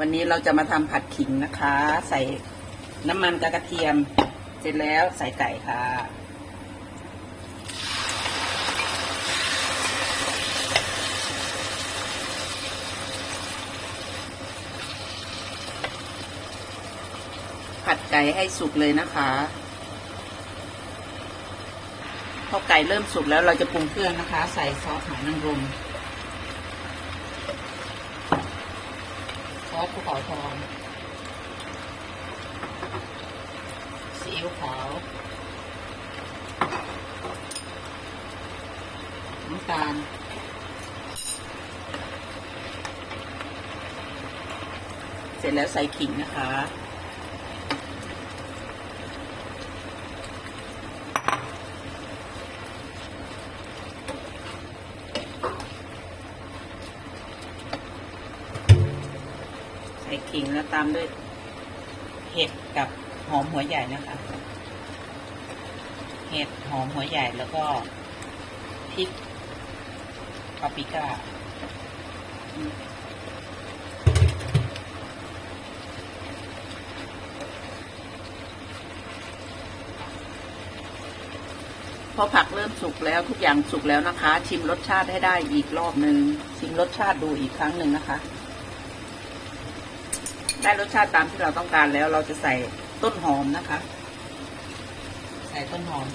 วันนี้เราจะมาทำผัดขิงนะคะ ใส่น้ำมันกับกระเทียม เสร็จแล้วใส่ไก่ค่ะ ผัดไก่ให้สุกเลยนะคะพอไก่เริ่มสุกแล้วเราจะปรุงเครื่องนะคะ ใส่ซอสหอยนางรม ซอสภูเขาทองซีอิ๊วขาวน้ำตาลเสร็จแล้วใส่ขิงนะคะ ขิงแล้วตามด้วยเห็ดกับหอมหัวใหญ่นะคะ เห็ดหอมหัวใหญ่แล้วก็พริกปาปิก้าพอผักเริ่มสุกแล้วทุกอย่างสุกแล้วนะคะ ชิมรสชาติให้ได้อีกรอบหนึ่งชิมรสชาติดูอีกครั้งหนึ่งนะคะ ได้รสชาติตามที่เราต้องการแล้ว เราจะใส่ต้นหอมนะคะ ใส่ต้นหอม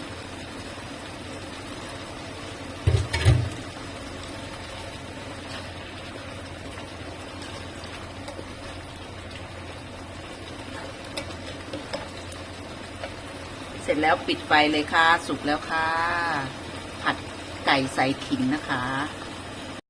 เสร็จแล้วปิดไฟเลยค่ะ สุกแล้วค่ะ ผัดไก่ใส่ขิงนะคะ